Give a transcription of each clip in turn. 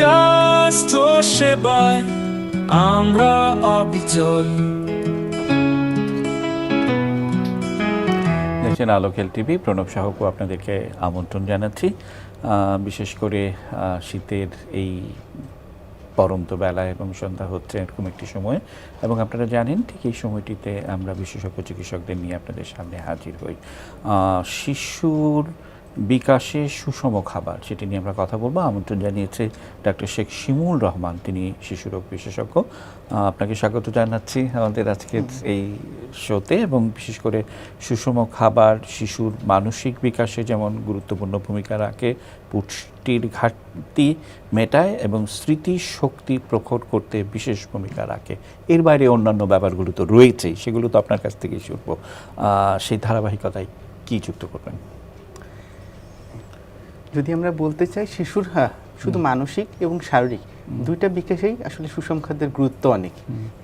স্বাস্থ্য সেবায় আমরা অবিচল। দেখছেন আলোকেল টিভি প্রণব সাহকও আপনাদেরকে আমন্ত্রণ জানাচ্ছি। বিশেষ করে শীতের এই পরন্ত বেলা এবং সন্ধ্যা হচ্ছে এরকম একটি সময়। এবং আপনারা জানেন, ঠিক এই সময়টিতে আমরা বিশেষজ্ঞ চিকিৎসকদের নিয়ে আপনাদের সামনে হাজির হই। শিশুর বিকাশে সুষম খাবার, সেটি নিয়ে আমরা কথা বলব। আমন্ত্রণ জানিয়েছে ডাক্তার শেখ শিমুল রহমান, তিনি শিশুরোগ বিশেষজ্ঞ। আপনাকে স্বাগত জানাচ্ছি আমাদের আজকের এই শোতে এবং বিশেষ করে সুষম খাবার, শিশুর মানসিক বিকাশে যেমন গুরুত্বপূর্ণ ভূমিকা রাখে, পুষ্টির ঘাটতি মেটায় এবং স্মৃতি শক্তি প্রখর করতে বিশেষ ভূমিকা রাখে। এর বাইরে অন্যান্য ব্যাপারগুলো তো রয়েছেই, সেগুলো তো আপনার কাছ থেকেই শুনব। সেই ধারাবাহিকতায় কী যুক্ত করবেন? যদি আমরা বলতে চাই শিশুর হ্যাঁ শুধু মানসিক এবং শারীরিক দুইটা বিকাশেই আসলে সুষম খাদ্যের গুরুত্ব অনেক।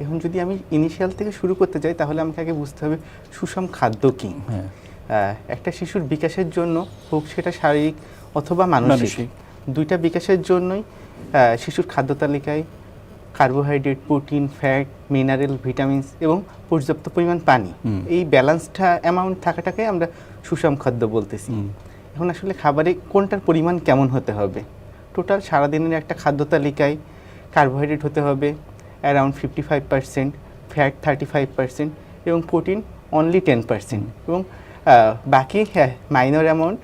এখন যদি আমি ইনিশিয়াল থেকে শুরু করতে চাই তাহলে আমাকে আগে বুঝতে হবে সুষম খাদ্য কী। হ্যাঁ। একটা শিশুর বিকাশের জন্য হোক সেটা শারীরিক অথবা মানসিক। দুইটা বিকাশের জন্যই শিশুর খাদ্য তালিকায় carbohydrate protein fat mineral vitamins এবং পর্যাপ্ত পরিমাণ পানি। এই ব্যালেন্সটা অ্যামাউন্ট থাকাটাকে আমরা সুষম খাদ্য বলতেছি। এখন আসলে খাবারে কোনটার পরিমাণ কেমন হতে হবে? টোটাল সারাদিনের একটা খাদ্য তালিকায় কার্বোহাইড্রেট হতে হবে around fifty five percent fat thirty five percent এবং প্রোটিন অনলি টেন পার্সেন্ট এবং বাকি হ্যাঁ মাইনর অ্যামাউন্ট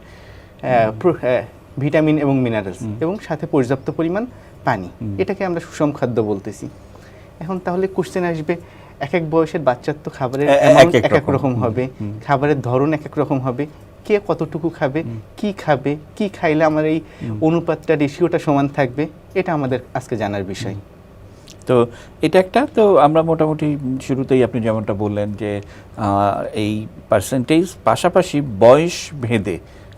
ভিটামিন এবং মিনারেলস এবং সাথে পর্যাপ্ত পরিমাণ পানি। এটাকে আমরা সুষম খাদ্য বলতেছি। এখন তাহলে কোশ্চেন আসবে এক এক বয়সের বাচ্চার তো খাবারের এক এক। রকম। হবে খাবারের ধরন এক এক রকম হবে কে কতটুকু খাবে কি খাবে কি খাইলে আমার এই অনুপাতটা রেশিওটা সমান থাকবে এটা আমাদের আজকে জানার বিষয়। তো এটা একটা তো আমরা মোটামুটি শুরুতেই আপনি যেমনটা বললেন যে এই পার্সেন্টেজ পাশাপাশি বয়স ভেদে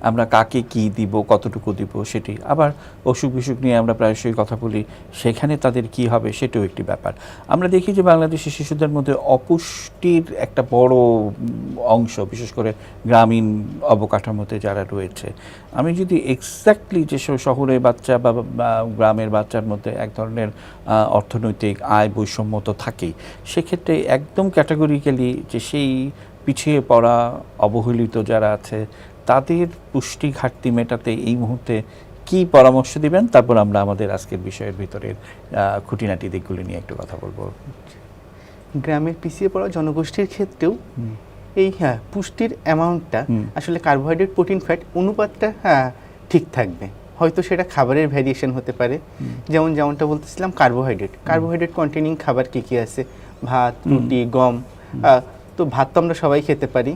আমরা কাকে কি দিব, কতটুকু দিব সেটি। আবার অসুখ বিসুখ নিয়ে আমরা প্রায়শই কথা বলি, সেখানে তাদের কি হবে সেটাও একটি ব্যাপার। আমরা দেখি যে বাংলাদেশি শিশুদের মধ্যে অপুষ্টির একটা বড় অংশ, বিশেষ করে গ্রামীণ অবকাঠামোতে যারা রয়েছে। আমি যদি এক্স্যাক্টলি যে শহরের বাচ্চা বা বা গ্রামের বাচ্চার মধ্যে এক ধরনের অর্থনৈতিক আয় বৈষম্য তো থাকেই, সেক্ষেত্রে একদম ক্যাটাগরিক্যালি যে সেই পিছিয়ে পড়া, অবহেলিত যারা আছে তাদের পুষ্টি ঘাটতি মেটাতে এই মুহূর্তে কি পরামর্শ দিবেন? তারপর আমরা আমাদের আজকের বিষয়ের ভিতরের খুঁটিনাটি দিকগুলি নিয়ে একটু কথা বলব। গ্রামের পিছিয়ে পড়া জনগোষ্ঠীর ক্ষেত্রেও এই হ্যাঁ পুষ্টির অ্যামাউন্টটা আসলে কার্বোহাইড্রেট প্রোটিন ফ্যাট অনুপাতটা হ্যাঁ ঠিক থাকবে। হয়তো সেটা খাবারের ভ্যারিয়েশন হতে পারে। যেমন যেমনটা বলতেছিলাম কার্বোহাইড্রেট কার্বোহাইড্রেট কন্টেনিং খাবার কী কী আছে? ভাত রুটি গম তো ভাত তো আমরা সবাই খেতে পারি।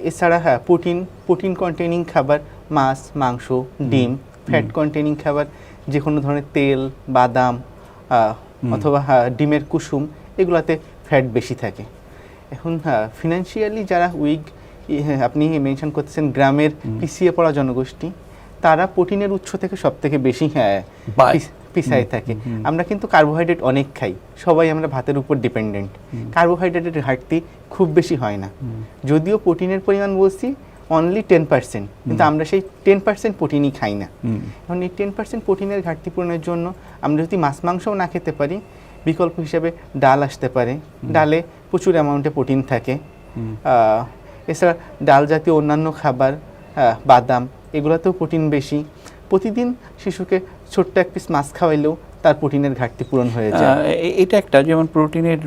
এছাড়া হ্যাঁ প্রোটিন প্রোটিন কন্টেনিং খাবার মাছ মাংস ডিম ফ্যাট কন্টেনিং খাবার যে কোনো ধরনের তেল বাদাম অথবা হ্যাঁ, ডিমের কুসুম এগুলাতে ফ্যাট বেশি থাকে। এখন হ্যাঁ ফিনান্সিয়ালি যারা উইক আপনি মেনশন করতেছেন গ্রামের পিছিয়ে পড়া জনগোষ্ঠী তারা প্রোটিনের উৎস থেকে সব থেকে বেশি হ্যাঁ পিছায় থাকে। আমরা কিন্তু কার্বোহাইড্রেট অনেক খাই। সবাই আমরা ভাতের উপর ডিপেন্ডেন্ট কার্বোহাইড্রেটের ঘাটতি খুব বেশি হয় না। যদিও প্রোটিনের পরিমাণ বলছি অনলি টেন পার্সেন্ট কিন্তু আমরা সেই টেন পার্সেন্ট প্রোটিনই খাই না। এখন এই টেন পার্সেন্ট প্রোটিনের ঘাটতি পূরণের জন্য আমরা যদি মাছ মাংসও না খেতে পারি বিকল্প হিসাবে ডাল আসতে পারে। ডালে প্রচুর অ্যামাউন্টে প্রোটিন থাকে। এছাড়া ডাল জাতীয় অন্যান্য খাবার বাদাম এগুলোতেও প্রোটিন বেশি। প্রতিদিন শিশুকে ছোট্ট এক পিস মাছ খাওয়াইলেও তার প্রোটিনের ঘাটতি পূরণ হয়ে যায় এটা একটা যেমন প্রোটিনের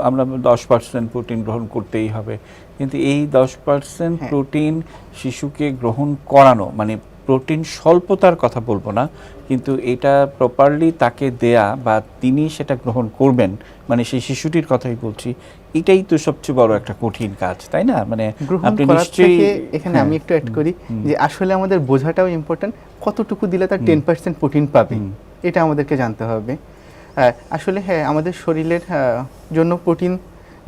আমরা দশ পার্সেন্ট প্রোটিন গ্রহণ করতেই হবে কিন্তু এই দশ পার্সেন্ট হ্যাঁ। প্রোটিন শিশুকে গ্রহণ করানো মানে প্রোটিন স্বল্পতার কথা বলব না কিন্তু এটা প্রপারলি তাকে দেয়া বা তিনি সেটা গ্রহণ করবেন মানে সেই শিশুটির কথাই বলছি এটাই তো সবচেয়ে বড় একটা কঠিন কাজ তাই না? মানে আপনি নিশ্চয়ই এখানে হ্যাঁ, আমি একটু অ্যাড করি যে আসলে আমাদের বোঝাটাও ইম্পর্ট্যান্ট কতটুকু দিলে তার টেন পার্সেন্ট প্রোটিন পাবে এটা আমাদেরকে জানতে হবে। আসলে হ্যাঁ আমাদের শরীরের জন্য প্রোটিন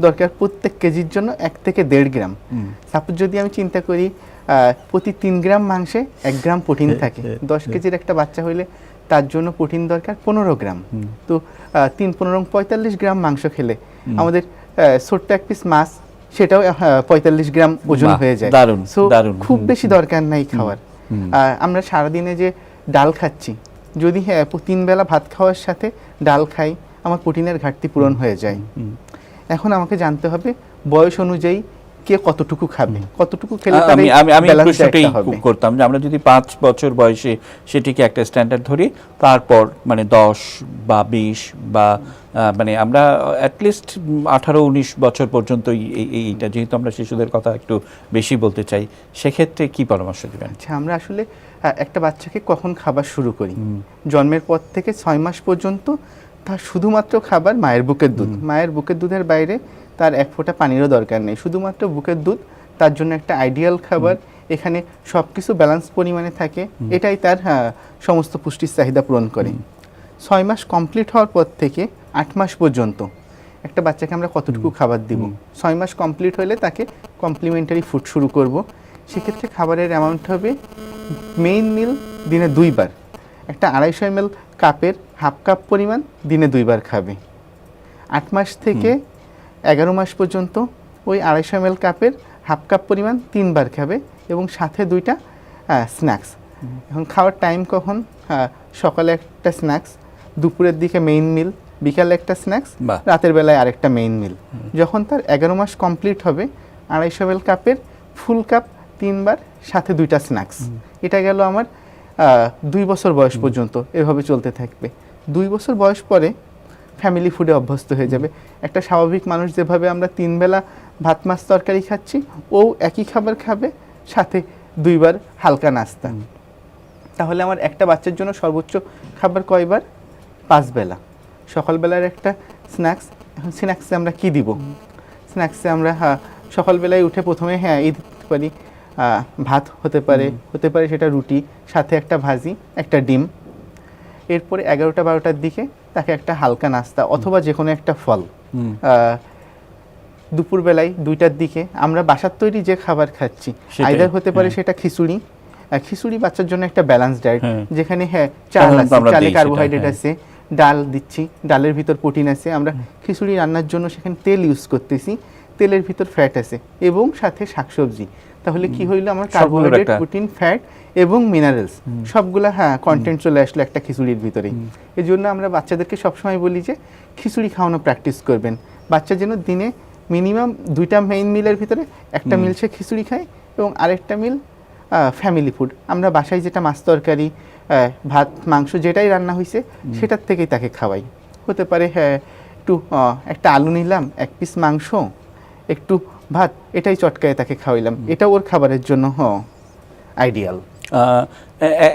দরকার প্রত্যেক কেজির জন্য এক থেকে দেড় গ্রাম। সাপোজ যদি আমি চিন্তা করি প্রতি তিন গ্রাম মাংসে এক গ্রাম প্রোটিন থাকে। দশ কেজির একটা বাচ্চা হইলে তার জন্য প্রোটিন দরকার পনেরো গ্রাম। তো তিন পনেরো পঁয়তাল্লিশ গ্রাম মাংস খেলে আমাদের ছোট্ট এক পিস মাছ সেটাও পঁয়তাল্লিশ গ্রাম ওজন হয়ে যায়। সো খুব বেশি দরকার নাই খাওয়ার। আহ, আমরা সারাদিনে যে ডাল খাচ্ছি যদি হ্যাঁ তিন বেলা ভাত খাওয়ার সাথে ডাল খাই আমার প্রোটিনের ঘাটতি পূরণ হয়ে যায়। এখন আমাকে জানতে হবে বয়স অনুযায়ী কে কতটুকু খাবে কতটুকু খেলে আমি আমি আমি প্রশ্নটাই করতাম যে আমরা যদি পাঁচ বছর বয়সে সেটিকে একটা স্ট্যান্ডার্ড ধরি তারপর মানে দশ বা বিশ বা মানে আমরা অ্যাটলিস্ট আঠারো উনিশ বছর পর্যন্ত এইটা যেহেতু আমরা শিশুদের কথা একটু বেশি বলতে চাই সেক্ষেত্রে কি পরামর্শ দিবেন? আচ্ছা আমরা আসলে একটা বাচ্চাকে কখন খাবার শুরু করি? জন্মের পর থেকে ছয় মাস পর্যন্ত তার শুধুমাত্র খাবার মায়ের বুকের দুধ। মায়ের বুকের দুধের বাইরে তার এক ফোঁটা পানিরও দরকার নেই। শুধুমাত্র বুকের দুধ তার জন্য একটা আইডিয়াল খাবার। এখানে সব কিছু ব্যালেন্স পরিমাণে থাকে। এটাই তার সমস্ত পুষ্টির চাহিদা পূরণ করে। ছয় মাস কমপ্লিট হওয়ার পর থেকে আট মাস পর্যন্ত একটা বাচ্চাকে আমরা কতটুকু খাবার দিব? ছয় মাস কমপ্লিট হলে তাকে কমপ্লিমেন্টারি ফুড শুরু করব। সেক্ষেত্রে খাবারের অ্যামাউন্ট হবে মেইন মিল দিনে দুইবার। একটা আড়াইশো এম কাপের হাফ কাপ পরিমাণ দিনে দুইবার খাবে। আট মাস থেকে এগারো মাস পর্যন্ত ওই আড়াইশো এম কাপের হাফ কাপ পরিমাণ তিনবার খাবে এবং সাথে দুইটা স্ন্যাক্স এখন খাওয়ার টাইম কখন? সকালে একটা স্ন্যাক্স দুপুরের দিকে মেইন মিল বিকালে একটা স্ন্যাক্স। রাতের বেলায় আরেকটা মেইন মিল যখন তার এগারো মাস কমপ্লিট হবে আড়াইশো এম কাপের ফুল কাপ তিনবার সাথে দুইটা স্ন্যাক্স এটা গেল আমার দুই বছর বয়স পর্যন্ত এভাবে চলতে থাকবে। দুই বছর বয়স পরে ফ্যামিলি ফুডে অভ্যস্ত হয়ে যাবে। একটা স্বাভাবিক মানুষ যেভাবে আমরা তিন বেলা ভাত মাছ তরকারি খাচ্ছি ও একই খাবার খাবে সাথে দুইবার হালকা নাস্তা। তাহলে আমার একটা বাচ্চার জন্য সর্বোচ্চ খাবার কয়বার? পাঁচ বেলা। সকালবেলার একটা স্ন্যাক্স এখন স্ন্যাক্সে আমরা কি দিব? স্ন্যাক্সে আমরা হ্যাঁ সকালবেলায় উঠে প্রথমে হ্যাঁ ঈদ দিতে পারি ভাত হতে পারে হতে পারে সেটা রুটি সাথে একটা ভাজি একটা ডিম। এরপরে এগারোটা বারোটার দিকে তাকে একটা হালকা নাস্তা অথবা যে কোনো একটা ফল। দুপুরবেলায় দুইটার দিকে আমরা বাসার তৈরি যে খাবার খাচ্ছি আইদার হতে পারে হ্যাঁ। সেটা খিচুড়ি। খিচুড়ি বাচ্চার জন্য একটা ব্যালেন্স ডায়েট। যেখানে হ্যাঁ চাল আছে চালে কার্বোহাইড্রেট হ্যাঁ। আছে ডাল দিচ্ছি ডালের ভিতর প্রোটিন আছে। আমরা খিচুড়ি রান্নার জন্য সেখানে তেল ইউজ করতেছি তেলের ভিতর ফ্যাট আছে এবং সাথে শাকসবজি। তাহলে কি হইল? আমার কার্বোহাইড্রেট প্রোটিন ফ্যাট এবং মিনারেলস সবগুলা হ্যাঁ কন্টেন্ট চলে আসলো একটা খিচুড়ির ভিতরে। এই জন্য আমরা বাচ্চাদেরকে সবসময় বলি যে খিচুড়ি খাওয়ানো প্র্যাকটিস করবেন। বাচ্চা যেন দিনে মিনিমাম দুইটা মেইন মিলের ভিতরে একটা মিল সে খিচুড়ি খায় এবং আরেকটা মিল ফ্যামিলি ফুড আমরা বাসায় যেটা মাছ তরকারি ভাত মাংস যেটাই রান্না হয়েছে সেটার থেকেই তাকে খাওয়াই। হতে পারে হ্যাঁ একটু একটা আলু নিলাম এক পিস মাংস একটু ভাত এটাই চটকায় তাকে খাওয়াইলাম। এটা ওর খাবারের জন্য হ আইডিয়াল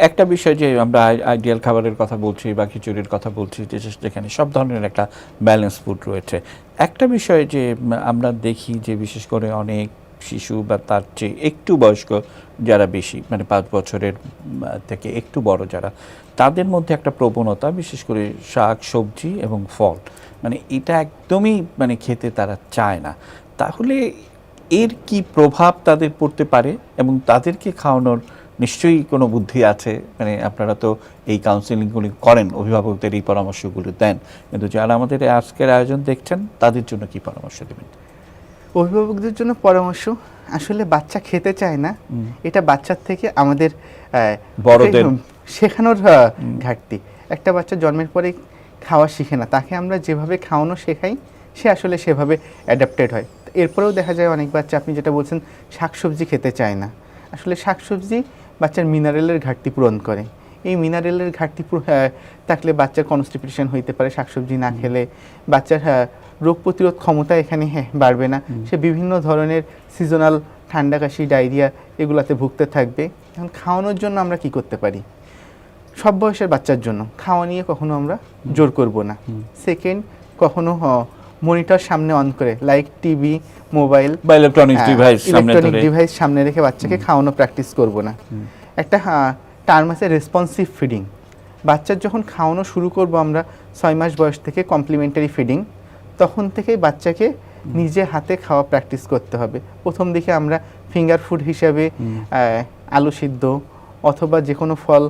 একটা বিষয় যে আমরা আইডিয়াল খাবারের কথা বলছি বা খিচুড়ির কথা বলছি যে যেখানে সব ধরনের একটা ব্যালেন্স ফুড রয়েছে। একটা বিষয় যে আমরা দেখি যে বিশেষ করে অনেক শিশু বা তার চেয়ে একটু বয়স্ক যারা বেশি মানে পাঁচ বছরের থেকে একটু বড় যারা তাদের মধ্যে একটা প্রবণতা বিশেষ করে শাক সবজি এবং ফল। মানে এটা একদমই মানে খেতে তারা চায় না। তাহলে এর কি প্রভাব তাদের পড়তে পারে? এবং তাদেরকে খাওয়ানোর নিশ্চয়ই কোনো বুদ্ধি আছে? মানে আপনারা তো এই কাউন্সিলিংগুলি করেন অভিভাবকদের এই পরামর্শগুলো দেন। কিন্তু যারা আমাদের আজকের আয়োজন দেখছেন তাদের জন্য কি পরামর্শ দেবেন? অভিভাবকদের জন্য পরামর্শ আসলে বাচ্চা খেতে চায় না। এটা বাচ্চার থেকে আমাদের বড়দের। শেখানোর ঘাটতি। একটা বাচ্চা জন্মের পরে খাওয়া শিখে না। তাকে আমরা যেভাবে খাওয়ানো শেখাই সে আসলে সেভাবে অ্যাডাপ্টেড হয়। এরপরেও দেখা যায় অনেক বাচ্চা আপনি যেটা বলছেন শাকসবজি খেতে চায় না। আসলে শাকসবজি বাচ্চার মিনারেলের ঘাটতি পূরণ করে। এই মিনারেলের ঘাটতি থাকলে বাচ্চার কনস্টিপেশন হইতে পারে শাকসবজি না খেলে। বাচ্চার রোগ প্রতিরোধ ক্ষমতা এখানে হ্যাঁ বাড়বে না। সে বিভিন্ন ধরনের সিজনাল ঠান্ডা কাশি ডায়রিয়া এগুলাতে ভুগতে থাকবে। এখন খাওয়ানোর জন্য আমরা কি করতে পারি? সব বয়সের বাচ্চার জন্য। খাওয়া নিয়ে কখনো আমরা জোর করব না। সেকেন্ড কখনো মনিটর সামনে অন করে লাইক টিভি মোবাইল বা ইলেকট্রনিক্স ডিভাইস সামনে ইলেকট্রনিক ডিভাইস সামনে রেখে বাচ্চাকে খাওয়ানো প্র্যাকটিস করব না। একটা টার্ম আছে রেসপন্সিভ ফিডিং বাচ্চার যখন খাওয়ানো শুরু করব আমরা ছয় মাস বয়স থেকে কমপ্লিমেন্টারি ফিডিং তখন থেকেই বাচ্চাকে নিজে হাতে খাওয়া প্র্যাকটিস করতে হবে। প্রথম দিকে আমরা ফিঙ্গার ফুড হিসাবে আলু সিদ্ধ অথবা যে কোনো ফল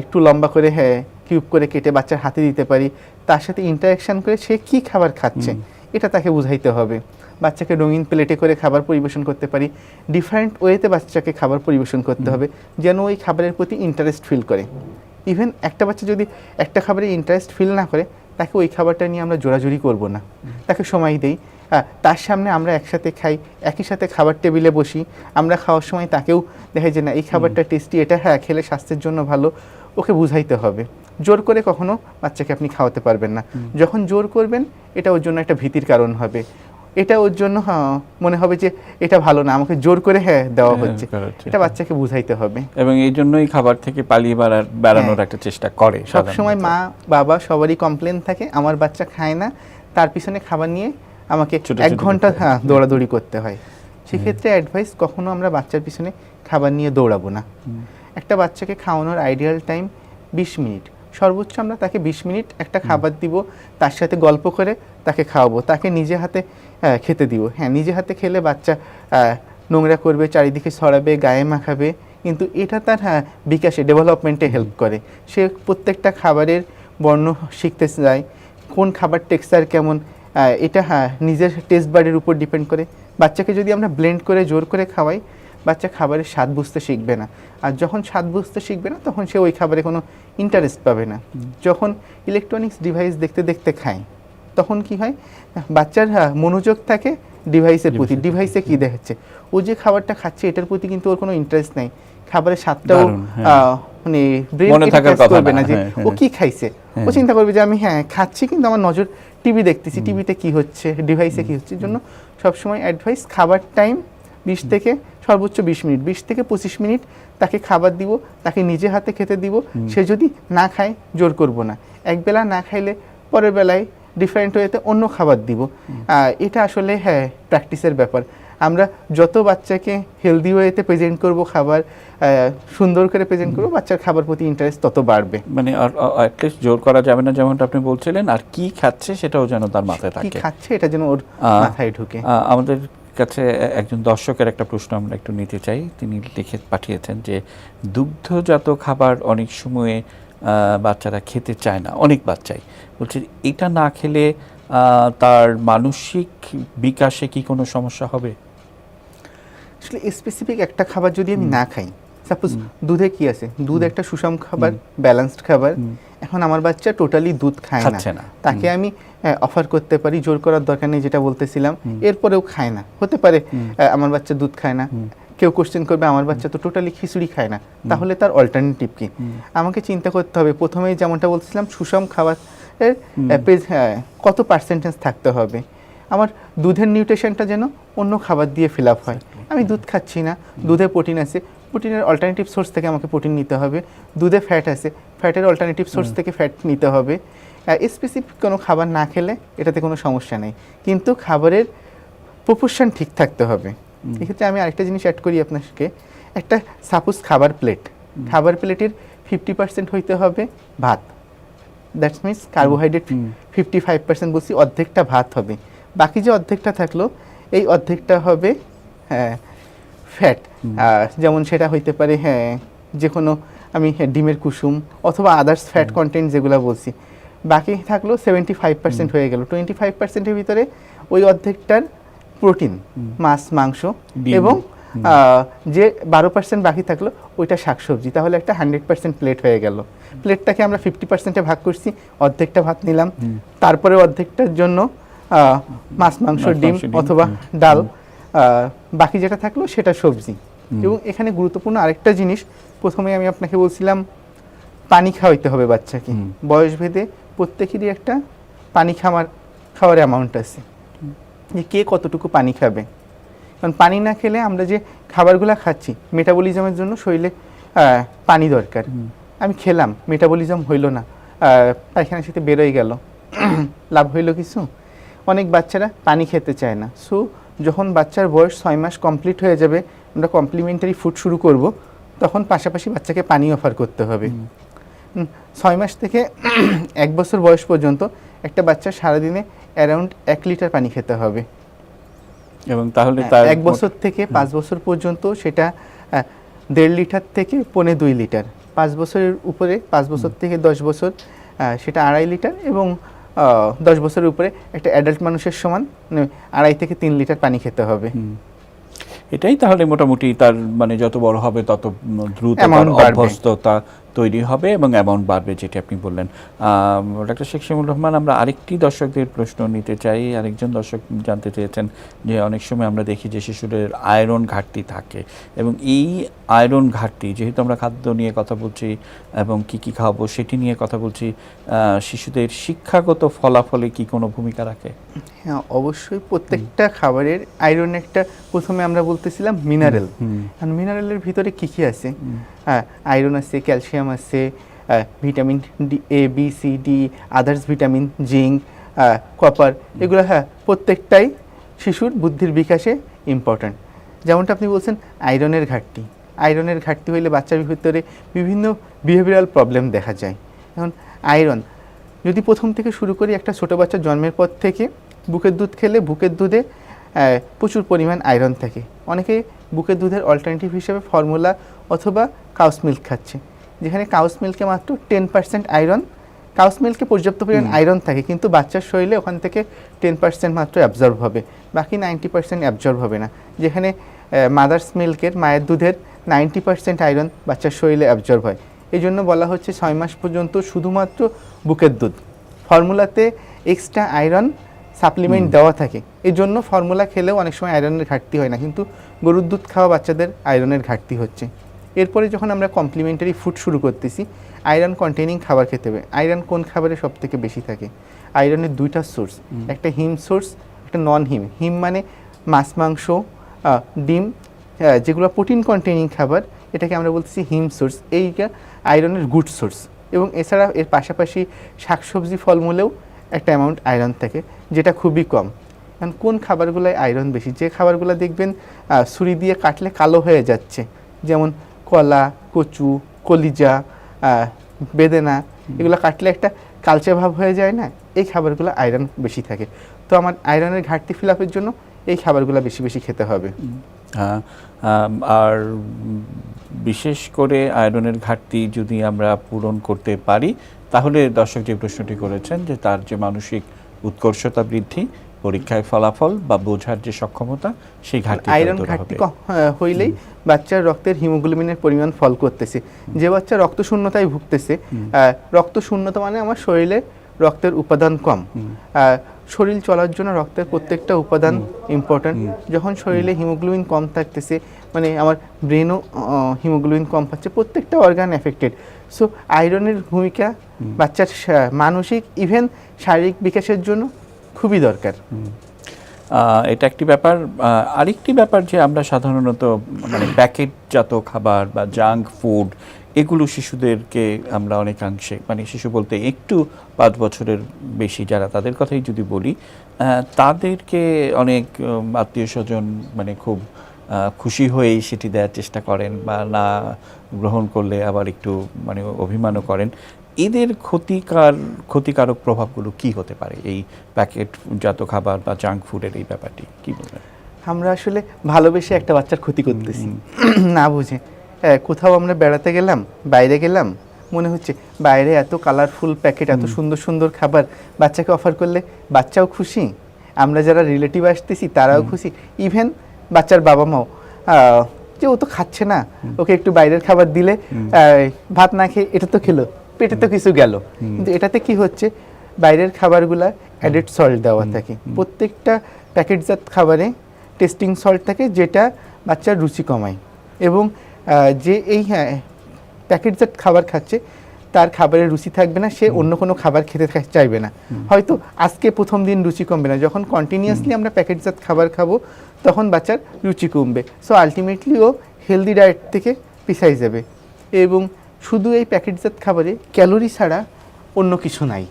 একটু লম্বা করে হ্যাঁ কিউব করে কেটে বাচ্চার হাতে দিতে পারি তার সাথে ইন্টারাকশন করে সে কি খাবার খাচ্ছে এটা তাকে বুঝাইতে হবে। বাচ্চাকে রঙিন প্লেটে করে খাবার পরিবেশন করতে পারি ডিফারেন্ট ওয়েতে বাচ্চাকে খাবার পরিবেশন করতে হবে যেন ওই খাবারের প্রতি ইন্টারেস্ট ফিল করে। ইভেন একটা বাচ্চা যদি একটা খাবারে ইন্টারেস্ট ফিল না করে তাকে ওই খাবারটা নিয়ে আমরা জোরাজুরি করব না। তাকে সময় দেই। তার সামনে আমরা একসাথে খাই একই সাথে খাবার টেবিলে বসি আমরা খাওয়ার সময় তাকেও দেখে যে না এই খাবারটা টেস্টি এটা হ্যাঁ খেলে স্বাস্থ্যের জন্য ভালো। ওকে বুঝাইতে হবে। জোর করে কখনো বাচ্চাকে আপনি খাওয়াতে পারবেন না। যখন জোর করবেন এটা ওর জন্য একটা ভীতির কারণ হবে। এটা ওর জন্য হ্যাঁ, মনে হবে যে এটা ভালো না আমাকে জোর করে হ্যাঁ দেওয়া হ্যাঁ, হচ্ছে। এটা বাচ্চাকে বুঝাইতে হবে। এবং এই জন্যই খাবার থেকে পালিয়ে বেড়ার বেড়ানোর হ্যাঁ। একটা চেষ্টা করে সব সময় মা বাবা সবারই কমপ্লেন থাকে আমার বাচ্চা খায় না তার পিছনে খাবার নিয়ে আমাকে এক ঘণ্টা হ্যাঁ। দৌড়াদৌড়ি করতে হয়। সেক্ষেত্রে অ্যাডভাইস কখনো আমরা বাচ্চার পিছনে খাবার নিয়ে দৌড়াবো না। একটা বাচ্চাকে খাওয়ানোর আইডিয়াল টাইম বিশ মিনিট। সর্বোচ্চ আমরা তাকে বিশ মিনিট একটা খাবার দিব তার সাথে গল্প করে তাকে খাওয়াবো। তাকে নিজে হাতে খেতে দিব। হ্যাঁ নিজে হাতে খেলে বাচ্চা নোংরা করবে চারিদিকে ছড়াবে গায়ে মাখাবে। কিন্তু এটা তার হ্যাঁ বিকাশে ডেভেলপমেন্টে হেল্প করে। সে প্রত্যেকটা খাবারের বর্ণ শিখতে যায় কোন খাবার টেক্সচার কেমন এটা হ্যাঁ নিজের টেস্ট বারের উপর ডিপেন্ড করে। বাচ্চাকে যদি আমরা ব্লেন্ড করে জোর করে খাওয়াই বাচ্চা খাবারের স্বাদ বুঝতে শিখবে না। আর যখন স্বাদ বুঝতে শিখবে না তখন সে ওই খাবারে কোনো ইন্টারেস্ট পাবে না। যখন ইলেকট্রনিক্স ডিভাইস দেখতে দেখতে খায় তখন কি হয়? বাচ্চার মনোযোগ থাকে ডিভাইসের প্রতি। ডিভাইসে কি দেখাচ্ছে? ও যে খাবারটা খাচ্ছে এটার প্রতি কিন্তু ওর কোনো ইন্টারেস্ট নাই। খাবারের স্বাদটাও হ্যাঁ। মানে ব্রেন করবে না, যে হ্যাঁ, ও হ্যাঁ। কি খাইছে? ও। চিন্তা করবে যে আমি হ্যাঁ খাচ্ছি কিন্তু আমার নজর টিভি দেখতেছি। টিভিতে কি হচ্ছে? ডিভাইসে কি হচ্ছে? জন্য সবসময় অ্যাডভাইস খাবার টাইম বিশ থেকে সর্বোচ্চ বিশ মিনিট বিশ থেকে পঁচিশ মিনিট তাকে খাবার দিব তাকে নিজে হাতে খেতে দিব। সে যদি না খায় জোর করব না। একবেলা না খাইলে পরের বেলায় ডিফারেন্ট ওয়েতে অন্য খাবার দিব। এটা আসলে হ্যাঁ প্র্যাকটিসের ব্যাপার। আমরা যত বাচ্চাকে হেলদি ওয়েতে প্রেজেন্ট করব খাবার সুন্দর করে প্রেজেন্ট করব বাচ্চার খাবার প্রতি ইন্টারেস্ট তত বাড়বে। মানে অ্যাটলিস্ট জোর করা যাবে না যেমনটা আপনি বলছিলেন আর কি খাচ্ছে সেটাও যেন তার মাথায় থাকে। কি খাচ্ছে এটা যেন ওর মাথায় ঢুকে। আমাদের কাছে একজন দর্শকের একটা প্রশ্ন আমরা একটু নিতে চাই। তিনি লিখে পাঠিয়েছেন যে দুগ্ধজাত খাবার অনেক সময়ে বাচ্চারা খেতে চায় না অনেক বাচ্চাই। বলছে এটা না খেলে তার মানসিক বিকাশে কি কোনো সমস্যা হবে? আসলে স্পেসিফিক একটা খাবার যদি আমি না খাই সাপোজ দুধে কি আছে? দুধ একটা সুষম খাবার ব্যালেন্সড খাবার। এখন আমার বাচ্চা টোটালি দুধ খায় না। না। তাকে আমি অফার করতে পারি জোর করার দরকার নেই যেটা বলতেছিলাম। এরপরেও খায় না। হতে পারে আমার বাচ্চা দুধ খায় না। কেউ কোশ্চেন করবে আমার বাচ্চা তো টোটালি খিচুড়ি খায় না। তাহলে তার অল্টারনেটিভ কি? আমাকে চিন্তা করতে হবে। প্রথমেই যেমনটা বলছিলাম সুষম খাবার কত পার্সেন্টেজ থাকতে হবে? আমার দুধের নিউট্রিশনটা যেন অন্য খাবার দিয়ে ফিল আপ হয়। আমি দুধ খাচ্ছি না। দুধে প্রোটিন আছে। প্রোটিনের অল্টারনেটিভ সোর্স থেকে আমাকে প্রোটিন নিতে হবে। দুধে ফ্যাট আছে। ফ্যাটের অল্টারনেটিভ সোর্স থেকে ফ্যাট নিতে হবে। স্পেসিফিক কোনো খাবার না খেলে এটাতে কোনো সমস্যা নেই। কিন্তু খাবারের প্রপোর্শন ঠিক থাকতে হবে। এক্ষেত্রে আমি আরেকটা জিনিস অ্যাড করি আপনাকে। একটা সাপোজ খাবার প্লেট খাবার প্লেটের ফিফটি পার্সেন্ট হইতে হবে ভাত। That's means carbohydrate fifty five percent বলছি অর্ধেকটা ভাত হবে। বাকি যে অর্ধেকটা থাকল এই অর্ধেকটা হবে হ্যাঁ ফ্যাট যেমন সেটা হইতে পারে হ্যাঁ যে কোনো আমি হ্যাঁ, ডিমের কুসুম অথবা আদার্স ফ্যাট কন্টেন্ট যেগুলো বলছি। বাকি থাকল সেভেন্টি ফাইভ পার্সেন্ট হয়ে গেল। টোয়েন্টি ফাইভ পার্সেন্টের ভিতরে ওই অর্ধেকটার প্রোটিন মাছ মাংস এবং যে বারো পার্সেন্ট বাকি থাকল ওইটা শাকসবজি। তাহলে একটা হান্ড্রেড পার্সেন্ট প্লেট হয়ে গেল। প্লেটটাকে আমরা ফিফটি পার্সেন্টে ভাগ করছি অর্ধেকটা ভাত নিলাম। তারপরে অর্ধেকটার জন্য মাছ মাংস ডিম অথবা ডাল বাকি যেটা থাকল সেটা সবজি। এবং এখানে গুরুত্বপূর্ণ আরেকটা জিনিস প্রথমে আমি আপনাকে বলছিলাম পানি খাওয়াইতে হবে বাচ্চাকে। বয়স ভেদে প্রত্যেকেরই একটা পানি খাওয়ার খাওয়ার অ্যামাউন্ট আছে। যে কে কতটুকু পানি খাবে? কারণ পানি না খেলে আমরা যে খাবারগুলো খাচ্ছি মেটাবলিজমের জন্য শরীরে পানি দরকার। আমি খেলাম মেটাবলিজম হইল না। পায়খানার সাথে বেরোয় গেল। লাভ হইল কিছু? অনেক বাচ্চারা পানি খেতে চায় না। সো যখন বাচ্চার বয়স ছয় মাস কমপ্লিট হয়ে যাবে আমরা কমপ্লিমেন্টারি ফুড শুরু করব তখন পাশাপাশি বাচ্চাকে পানি অফার করতে হবে। ছয় মাস থেকে এক বছর বয়স পর্যন্ত একটা বাচ্চা সারাদিনে অ্যারাউন্ড এক লিটার পানি খেতে হবে। এবং তাহলে হ্যাঁ, তার এক বছর থেকে পাঁচ বছর পর্যন্ত সেটা দেড় লিটার থেকে পৌনে দুই লিটার। পাঁচ বছরের উপরে পাঁচ বছর থেকে দশ বছর সেটা আড়াই লিটার এবং দশ বছরের উপরে একটা অ্যাডাল্ট মানুষের সমান মানে আড়াই থেকে তিন লিটার পানি খেতে হবে। এটাই তাহলে মোটামুটি তার মানে যত বড় হবে তত দ্রুত। অভ্যস্ততা তৈরি হবে এবং অ্যামাউন্ট বাড়বে যেটি আপনি বললেন। ডাক্তার শেখ শিমুল রহমান আমরা আরেকটি দর্শকদের প্রশ্ন নিতে চাই। আরেকজন দর্শক জানতে চেয়েছেন যে অনেক সময় আমরা দেখি যে শিশুদের আয়রন ঘাটতি থাকে এবং এই আয়রন ঘাটতি যেহেতু আমরা খাদ্য নিয়ে কথা বলছি এবং কি কি খাওয়াবো সেটি নিয়ে কথা বলছি শিশুদের শিক্ষাগত ফলাফলে কি কোনো ভূমিকা রাখে? হ্যাঁ অবশ্যই প্রত্যেকটা খাবারের আয়রন একটা প্রথমে আমরা বলতেছিলাম মিনারেল আর মিনারেলের ভিতরে কি কি আছে? হ্যাঁ আয়রন আছে ক্যালসিয়াম আছে vitamin D A B C D others vitamin zinc copper এগুলো হ্যাঁ প্রত্যেকটাই শিশুর বুদ্ধির বিকাশে ইম্পর্ট্যান্ট যেমনটা আপনি বলছেন আয়রনের ঘাটতি। আয়রনের ঘাটতি হইলে বাচ্চার ভিতরে বিভিন্ন বিহেভিয়ারাল প্রবলেম দেখা যায়। এখন আয়রন যদি প্রথম থেকে শুরু করি একটা ছোটো বাচ্চা জন্মের পর থেকে বুকের দুধ খেলে বুকের দুধে প্রচুর পরিমাণ আয়রন থাকে। অনেকে বুকের দুধের অল্টারনেটিভ হিসেবে ফর্মুলা অথবা কাউস মিল্ক খাচ্ছে যেখানে কাউস মিল্কে মাত্র টেন পার্সেন্ট আয়রন কাউস মিল্কে পর্যাপ্ত পরিমাণ আয়রন থাকে কিন্তু বাচ্চার শরীরে ওখান থেকে টেন পার্সেন্ট মাত্র অ্যাবজর্ব হবে বাকি নাইনটি পার্সেন্ট অ্যাবজর্ব হবে না যেখানে মাদার্স মিল্কের মায়ের দুধের নাইনটি পার্সেন্ট আয়রন বাচ্চার শরীরে অ্যাবজর্ব হয়। এই জন্য বলা হচ্ছে ছয় মাস পর্যন্ত শুধুমাত্র বুকের দুধ। ফর্মুলাতে এক্সট্রা আয়রন সাপ্লিমেন্ট দেওয়া থাকে। এই জন্য ফর্মুলা খেলেও অনেক সময় আয়রনের ঘাটতি হয় না কিন্তু গরুর দুধ খাওয়া বাচ্চাদের আয়রনের ঘাটতি হচ্ছে। এরপরে যখন আমরা কমপ্লিমেন্টারি ফুড শুরু করতেছি আয়রন কন্টেনিং খাবার খেতে হবে। আয়রন কোন খাবারে সব থেকে বেশি থাকে? আয়রনের দুইটা সোর্স একটা হিম সোর্স একটা নন হিম হিম মানে মাছ মাংস ডিম যেগুলো প্রোটিন কন্টেনিং খাবার এটাকে আমরা বলতেছি হিম সোর্স এইটা আয়রনের গুড সোর্স এবং এছাড়া এর পাশাপাশি শাকসবজি ফলমূলেও একটা অ্যামাউন্ট আয়রন থাকে। যেটা খুবই কম। কারণ কোন খাবারগুলোয় আয়রন বেশি? যে খাবারগুলো দেখবেন ছুরি দিয়ে কাটলে কালো হয়ে যাচ্ছে। যেমন কলা কচু কলিজা বেদেনা এগুলো কাটলে একটা কালচে ভাব হয়ে যায় না? এই খাবারগুলো আয়রন বেশি থাকে। তো আমার আয়রনের ঘাটতি ফিল আপের জন্য এই খাবারগুলো বেশি বেশি খেতে হবে। আর বিশেষ করে আয়রনের ঘাটতি যদি আমরা পূরণ করতে পারি তাহলে দর্শক যে প্রশ্নটি করেছেন যে তার যে মানসিক উৎকর্ষতা বৃদ্ধি পরীক্ষায় ফলাফল বা বোঝার যে সক্ষমতা সেই ঘাটতি আয়রন ঘাটতি হ্যাঁ, হইলেই বাচ্চার রক্তের হিমোগ্লোবিনের পরিমাণ ফল করতেছে। যে বাচ্চা রক্ত শূন্যতায় ভুগতেছে রক্ত শূন্যতা মানে আমার শরীরে রক্তের উপাদান কম। শরীর চলার জন্য রক্তের প্রত্যেকটা উপাদান ইম্পর্ট্যান্ট যখন শরীরে হিমোগ্লোবিন কম থাকতেছে মানে আমার ব্রেনও হিমোগ্লোবিন কম পাচ্ছে প্রত্যেকটা অর্গান এফেক্টেড সো আয়রনের ভূমিকা বাচ্চার মানসিক ইভেন শারীরিক বিকাশের জন্য খুবই দরকার। এটা একটি ব্যাপার। আরেকটি ব্যাপার যে আমরা সাধারণত মানে প্যাকেটজাত খাবার বা জাঙ্ক ফুড এগুলো শিশুদেরকে আমরা অনেকাংশে মানে শিশু বলতে একটু পাঁচ বছরের বেশি যারা তাদের কথাই যদি বলি তাদেরকে অনেক আত্মীয় স্বজন মানে খুব খুশি হয়েই সেটি দেওয়ার চেষ্টা করেন বা না গ্রহণ করলে আবার একটু মানে অভিমানও করেন। এদের ক্ষতিকার ক্ষতিকারক প্রভাবগুলো কি হতে পারে? এই প্যাকেট প্যাকেটজাত খাবার বা জাঙ্ক ফুডের এই ব্যাপারটি কি বলবেন? আমরা আসলে ভালোবেসে একটা বাচ্চার ক্ষতি করতেছি। না বুঝে। কোথাও আমরা বেড়াতে গেলাম বাইরে গেলাম মনে হচ্ছে বাইরে এত কালারফুল প্যাকেট এত সুন্দর সুন্দর খাবার বাচ্চাকে অফার করলে বাচ্চাও খুশি আমরা যারা রিলেটিভ আসতেছি তারাও খুশি ইভেন বাচ্চার বাবা মাও যে ও তো খাচ্ছে না ওকে একটু বাইরের খাবার দিলে ভাত না খেয়ে এটা তো খেলো। পেটে তো কিছু গেল। কিন্তু এটাতে কি হচ্ছে? বাইরের খাবারগুলা অ্যাডেড সল্ট দেওয়া থাকে। প্রত্যেকটা প্যাকেটজাত খাবারে টেস্টিং সল্ট থাকে যেটা বাচ্চার রুচি কমায়। এবং যে এই হ্যাঁ প্যাকেটজাত খাবার খাচ্ছে তার খাবারের রুচি থাকবে না সে অন্য কোনো খাবার খেতে চাইবে না। হয়তো আজকে প্রথম দিন রুচি কমবে না। যখন কন্টিনিউয়াসলি আমরা প্যাকেটজাত খাবার খাব তখন বাচ্চার রুচি কমবে। সো আলটিমেটলি ও হেলদি ডায়েট থেকে পিছাই যাবে। এবং শুধু এই প্যাকেটজাত খাবারে ক্যালোরি ছাড়া অন্য কিছু নাই।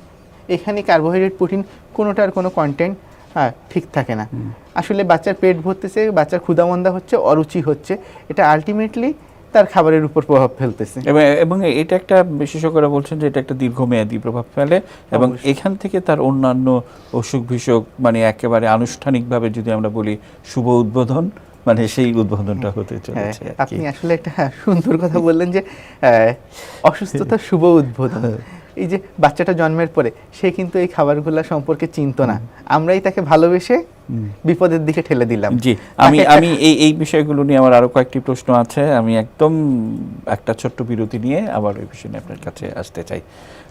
এখানে কার্বোহাইড্রেট প্রোটিন কোনোটার কোনো কন্টেন্ট হ্যাঁ ঠিক থাকে না। আসলে বাচ্চার পেট ভরতেছে বাচ্চার ক্ষুদামন্দা হচ্ছে অরুচি হচ্ছে এটা আলটিমেটলি তার খাবারের উপর প্রভাব ফেলতেছে। এবং এবং এটা একটা বিশেষজ্ঞরা বলছেন যে এটা একটা দীর্ঘমেয়াদী প্রভাব ফেলে এবং এখান থেকে তার অন্যান্য অসুখ বিসুখ মানে একেবারে আনুষ্ঠানিকভাবে যদি আমরা বলি শুভ উদ্বোধন মানে সেই উদ্বোধনটা হতে হ্যাঁ, চলেছে আপনি আসলে একটা হ্যাঁ, সুন্দর কথা বললেন যে আহ, অসুস্থতার শুভ উদ্বোধন। এই যে বাচ্চাটা জন্মের পরে সে কিন্তু এই খাবারগুলো সম্পর্কে চিনতো না। আমরাই তাকে ভালোবেসে বিপদের দিকে ঠেলে দিলাম। জি আমি আমি এই এই বিষয়গুলো নিয়ে আমার আরও কয়েকটি প্রশ্ন আছে। আমি একদম একটা ছোট্ট বিরতি নিয়ে আবার ওই বিষয় নিয়ে আপনার কাছে আসতে চাই।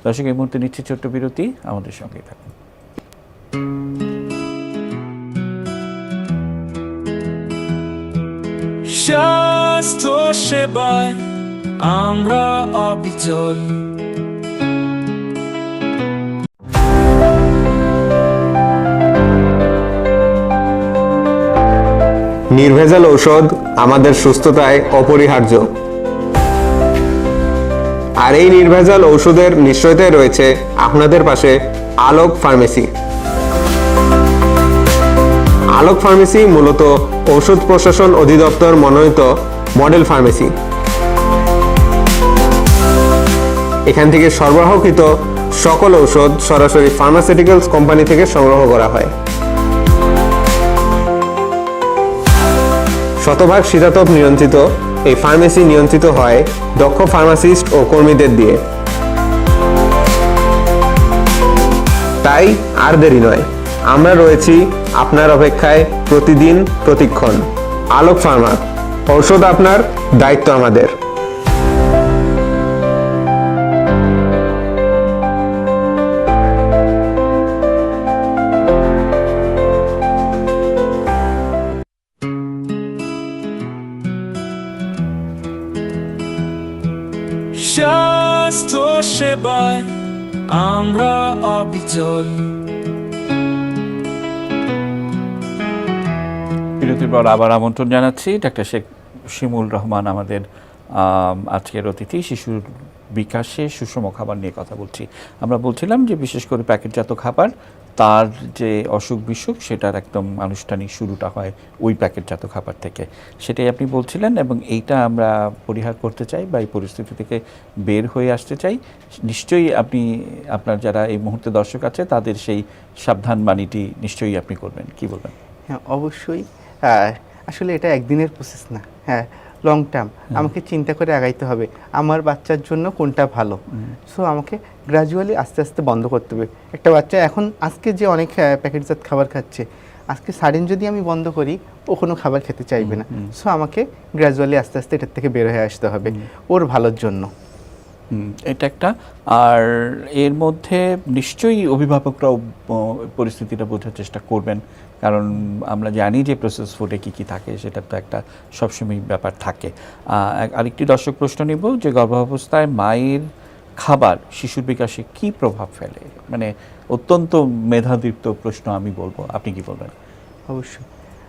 দর্শক এই মুহূর্তে নিচ্ছি ছোট্ট বিরতি। আমাদের সঙ্গেই থাকুন। স্বাস্থ্য সেবায় আমরা অবিচল। নির্ভেজাল ঔষধ আমাদের সুস্থতায় অপরিহার্য। আর এই নির্ভেজাল ঔষধের নিশ্চয়তায় রয়েছে আপনাদের পাশে আলোক ফার্মেসি। আলোক ফার্মেসি মূলত ঔষধ প্রশাসন অধিদপ্তর মনোনীত মডেল ফার্মেসি। এখান থেকে সরবরাহকৃত সকল ঔষধ সরাসরি ফার্মাসিউটিক্যালস কোম্পানি থেকে সংগ্রহ করা হয়। শতভাগ শীতাতপ নিয়ন্ত্রিত, এই ফার্মেসি নিয়ন্ত্রিত হয় দক্ষ ফার্মাসিস্ট ও কর্মীদের দিয়ে। তাই আর দেরি নয়। আমরা রয়েছি আপনার অপেক্ষায় প্রতিদিন প্রতিক্ষণ। আলোক ফার্মা, ঔষধ আপনার দায়িত্ব আমাদের। স্বাস্থ্য সেবায় আমরা পর আবার আমন্ত্রণ জানাচ্ছি। ডাক্তার শেখ শিমুল রহমান আমাদের আজকের অতিথি। শিশুর বিকাশে সুষম খাবার নিয়ে কথা বলছি। আমরা বলছিলাম যে বিশেষ করে প্যাকেটজাত খাবার, তার যে অসুখ বিসুখ, সেটার একদম আনুষ্ঠানিক শুরুটা হয় ওই প্যাকেটজাত খাবার থেকে। সেটাই আপনি বলছিলেন এবং এইটা আমরা পরিহার করতে চাই বা এই পরিস্থিতি থেকে বের হয়ে আসতে চাই। নিশ্চয়ই আপনি, আপনার যারা এই মুহূর্তে দর্শক আছে, তাদের সেই সাবধান বাণীটি নিশ্চয়ই আপনি করবেন। কি বলবেন? হ্যাঁ অবশ্যই। আসলে এটা একদিনের প্রসেস না হ্যাঁ লং টার্ম আমাকে চিন্তা করে আগাইতে হবে আমার বাচ্চার জন্য কোনটা ভালো? সো আমাকে গ্রাজুয়ালি আস্তে আস্তে বন্ধ করতে হবে। একটা বাচ্চা এখন আজকে যে অনেক প্যাকেটজাত খাবার খাচ্ছে আজকে সাডেন যদি আমি বন্ধ করি ও কোনো খাবার খেতে চাইবে না। সো আমাকে গ্রাজুয়ালি আস্তে আস্তে এটার থেকে বের হয়ে আসতে হবে ওর ভালোর জন্য। এটা একটা আর এর মধ্যে নিশ্চয়ই অভিভাবকরাও পরিস্থিতিটা বোঝার চেষ্টা করবেন। কারণ আমরা জানি যে প্রসেস ফুডে কী কী থাকে সেটা তো একটা সবসময় ব্যাপার থাকে। আরেকটি দর্শক প্রশ্ন নিব যে গর্ভাবস্থায় মায়ের খাবার শিশুর বিকাশে কি প্রভাব ফেলে? মানে অত্যন্ত মেধাদীপ্ত প্রশ্ন আমি বলব আপনি কি বলবেন? অবশ্যই।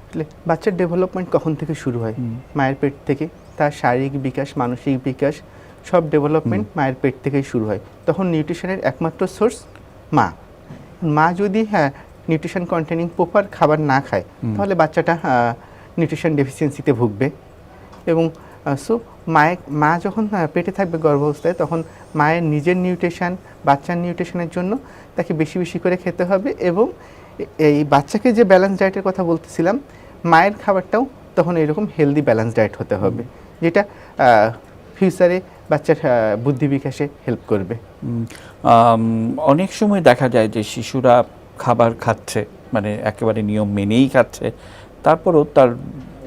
আসলে বাচ্চার ডেভেলপমেন্ট কখন থেকে শুরু হয়? মায়ের পেট থেকে? তার শারীরিক বিকাশ মানসিক বিকাশ সব ডেভেলপমেন্ট মায়ের পেট থেকেই শুরু হয়। তখন নিউট্রিশনের একমাত্র সোর্স মা। মা যদি হ্যাঁ নিউট্রিশন কন্টেনিং প্রপার খাবার না খায় তাহলে বাচ্চাটা নিউট্রিশন ডেফিসিয়েন্সিতে ভুগবে। এবং সো মায়ের মা যখন পেটে থাকবে গর্ভাবস্থায় তখন মায়ের নিজের নিউট্রিশন বাচ্চার নিউট্রিশনের জন্য তাকে বেশি বেশি করে খেতে হবে এবং এই বাচ্চাকে যে ব্যালেন্স ডায়েটের কথা বলতেছিলাম মায়ের খাবারটাও তখন এরকম হেলদি ব্যালেন্স ডায়েট হতে হবে যেটা ফিউচারে বাচ্চার বুদ্ধি বিকাশে হেল্প করবে। অনেক সময় দেখা যায় যে শিশুরা খাবার খাচ্ছে মানে একেবারে নিয়ম মেনেই খাচ্ছে তারপরও তার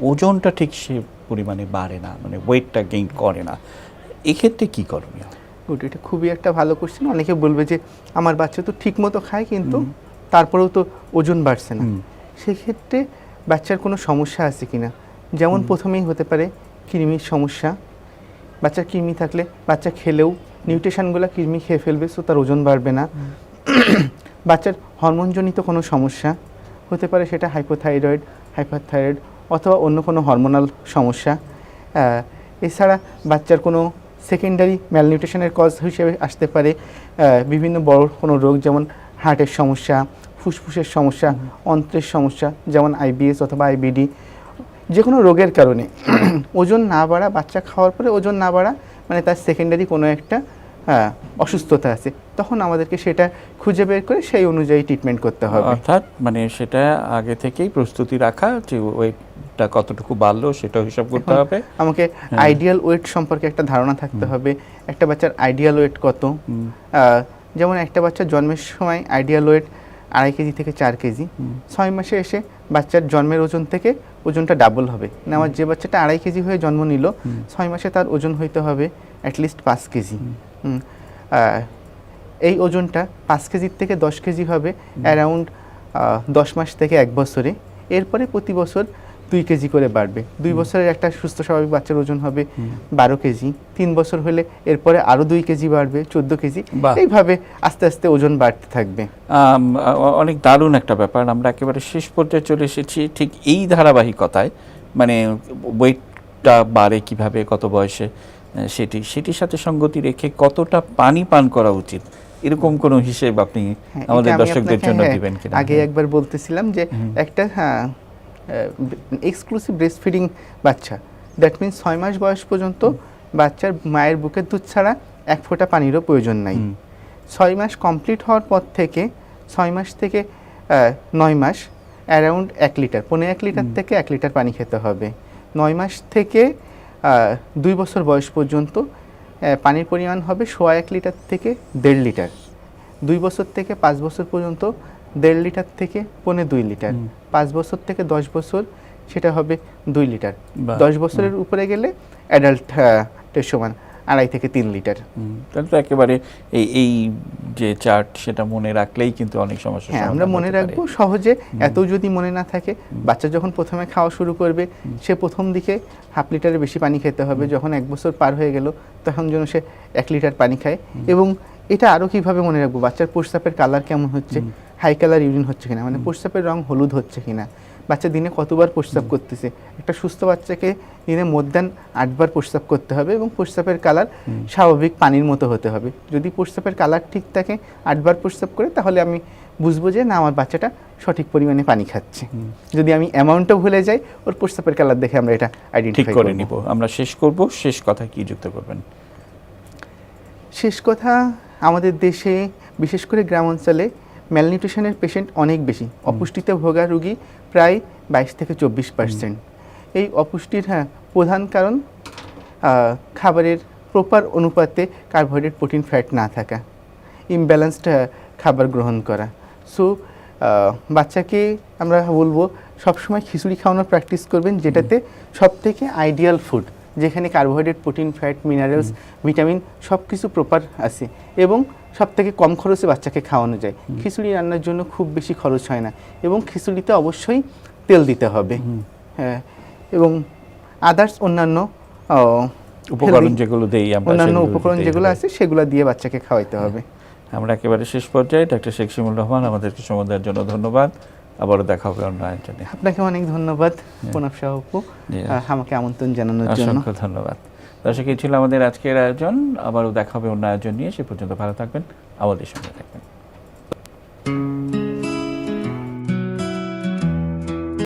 ওজনটা ঠিক সে পরিমাণে বাড়ে না মানে ওয়েটটা গেইন করে না। এক্ষেত্রে কী করণীয় গুড এটা খুবই একটা ভালো কোশ্চেন অনেকে বলবে যে আমার বাচ্চা তো ঠিক মতো খায় কিন্তু তারপরেও তো ওজন বাড়ছে না। সেক্ষেত্রে বাচ্চার কোনো সমস্যা আছে কিনা? যেমন প্রথমেই হতে পারে কৃমির সমস্যা। বাচ্চার কৃমি থাকলে বাচ্চা খেলেও নিউট্রিশনগুলো কৃমি খেয়ে ফেলবে সো তার ওজন বাড়বে না। বাচ্চার হরমোনজনিত কোনো সমস্যা হতে পারে সেটা হাইপোথাইরয়েড হাইপারথাইরয়েড অথবা অন্য কোনো হরমোনাল সমস্যা। এছাড়া বাচ্চার কোনো সেকেন্ডারি ম্যালনিউট্রিশনের কজ হিসেবে আসতে পারে বিভিন্ন বড় কোনো রোগ যেমন হার্টের সমস্যা, ফুসফুসের সমস্যা, অন্ত্রের সমস্যা, যেমন আইবিএস অথবা আইবিডি যে কোনো রোগের কারণে। ওজন না বাড়া, বাচ্চা খাওয়ার পরে ওজন না বাড়া মানে তার সেকেন্ডারি কোনো একটা অসুস্থতা আছে তখন আমাদেরকে সেটা খুঁজে বের করে সেই অনুযায়ী ট্রিটমেন্ট করতে হবে। অর্থাৎ মানে সেটা আগে থেকেই প্রস্তুতি রাখা যে ওয়েটটা কতটুকু বাড়লো সেটা হিসাব করতে হবে। আমাকে আইডিয়াল ওয়েট সম্পর্কে একটা ধারণা থাকতে হবে একটা বাচ্চার আইডিয়াল ওয়েট কত? যেমন একটা বাচ্চা জন্মের সময় আইডিয়াল ওয়েট আড়াই কেজি থেকে চার কেজি ছয় মাসে এসে বাচ্চার জন্মের ওজন থেকে ওজনটা ডাবল হবে। না আমার যে বাচ্চাটা আড়াই কেজি হয়ে জন্ম নিল ছয় মাসে তার ওজন হইতে হবে অ্যাটলিস্ট পাঁচ কেজি। এই ওজনটা পাঁচ কেজির থেকে দশ কেজি হবে অ্যারাউন্ড দশ মাস থেকে এক বছরে। এরপরে প্রতি বছর দুই কেজি করে বাড়বে। দুই বছরের একটা সুস্থ স্বাভাবিক বাচ্চার ওজন হবে বারো কেজি। তিন বছর হলে এরপরে আরও দুই কেজি বাড়বে চোদ্দ কেজি। এইভাবে আস্তে আস্তে ওজন বাড়তে থাকবে। অনেক দারুণ একটা ব্যাপার। আমরা একেবারে শেষ পর্যায়ে চলে এসেছি ঠিক এই ধারাবাহিকতায়। মানে ওয়েটটা বাড়ে কীভাবে কত বয়সে? সেটি সেটির সাথে সঙ্গতি রেখে কতটা পানি পান করা উচিত? এরকম কোনো হিসেব আপনি হ্যাঁ, আমাদের দর্শকদের জন্য হ্যাঁ, দিবেন কিনা? আগে একবার বলতেছিলাম যে একটা হ্যাঁ এক্সক্লুসিভ ব্রেস্ট ফিডিং বাচ্চা। দ্যাট মিনস ছয় মাস বয়স পর্যন্ত বাচ্চার মায়ের বুকের দুধ ছাড়া এক ফোঁটা পানিরও প্রয়োজন নাই। ছয় মাস কমপ্লিট হওয়ার পর থেকে ছয় মাস থেকে নয় মাস অ্যারাউন্ড এক লিটার পনেরো এক লিটার থেকে এক লিটার পানি খেতে হবে। নয় মাস থেকে দুই বছর বয়স পর্যন্ত পানির পরিমাণ হবে সোয়া এক লিটার থেকে দেড় লিটার। দুই বছর থেকে পাঁচ বছর পর্যন্ত দেড় লিটার থেকে পৌনে দুই লিটার। পাঁচ বছর থেকে দশ বছর সেটা হবে দুই লিটার। দশ বছরের উপরে গেলে অ্যাডাল্টের সমান। আড়াই থেকে তিন লিটার। তাহলে তো একেবারে এই এই যে চার্ট সেটা মনে রাখলেই কিন্তু অনেক সমস্যা হ্যাঁ আমরা মনে রাখব সহজে এত যদি মনে না থাকে বাচ্চা যখন প্রথমে খাওয়া শুরু করবে সে প্রথম দিকে হাফ লিটারের বেশি পানি খেতে হবে। যখন এক বছর পার হয়ে গেল তখন যেন সে এক লিটার পানি খায়। এবং এটা আরও কীভাবে মনে রাখব? বাচ্চার প্রস্রাবের কালার কেমন হচ্ছে? হাই কালার ইউরিন হচ্ছে কিনা? মানে প্রস্রাবের রং হলুদ হচ্ছে কিনা? বাচ্চা দিনে কতবার প্রস্রাব করতেছে? একটা সুস্থ বাচ্চাকে দিনে দেন আটবার প্রস্রাব করতে হবে এবং প্রস্রাবের কালার স্বাভাবিক পানির মতো হতে হবে। যদি প্রস্রাবের কালার ঠিক থাকে আটবার প্রস্রাব করে তাহলে আমি বুঝব যে না আমার বাচ্চাটা সঠিক পরিমাণে পানি খাচ্ছে। যদি আমি অ্যামাউন্টও ভুলে যাই ওর প্রস্রাবের কালার দেখে আমরা এটা আইডেন্টিফাই করে নিব। আমরা শেষ করব। শেষ কথা কি যুক্ত করবেন? শেষ কথা আমাদের দেশে বিশেষ করে গ্রাম অঞ্চলে ম্যালনিউট্রিশনের পেশেন্ট অনেক বেশি। অপুষ্টিতে ভোগা রোগী প্রায় বাইশ থেকে চব্বিশ পার্সেন্ট এই অপুষ্টির হ্যাঁ প্রধান কারণ খাবারের প্রপার অনুপাতে কার্বোহাইড্রেট প্রোটিন ফ্যাট না থাকা। ইমব্যালেন্সড খাবার গ্রহণ করা। সো বাচ্চাকে আমরা বলব সবসময় খিচুড়ি খাওয়ানোর প্র্যাকটিস করবেন যেটাতে সব থেকে আইডিয়াল ফুড যেখানে carbohydrate protein fat minerals vitamin সব কিছু প্রপার আছে। এবং সব থেকে কম খরচে বাচ্চাকে খাওয়ানো যায়। খিচুড়ি রান্নার জন্য খুব বেশি খরচ হয় না এবং খিচুড়িতে অবশ্যই তেল দিতে হবে। হ্যাঁ এবং আদার্স অন্যান্য উপকরণ যেগুলো দেই আমরা অন্যান্য উপকরণ যেগুলো আছে সেগুলো দিয়ে বাচ্চাকে খাওয়াইতে হবে। আমরা একেবারে শেষ পর্যায়ে ডাক্তার শেখ শিমুল রহমান আমাদেরকে সময় দেওয়ার জন্য ধন্যবাদ। আবারও দেখা হবে অন্য আয়োজনে। আপনাকে অনেক ধন্যবাদ প্রণব আপু। জি, আহ, আমাকে আমন্ত্রণ জানানোর জন্য। অসংখ্য ধন্যবাদ। দর্শক এই ছিল আমাদের আজকের আয়োজন। আবারও দেখা হবে অন্য আয়োজন নিয়ে। সে পর্যন্ত ভালো থাকবেন। আমাদের সঙ্গে থাকবেন।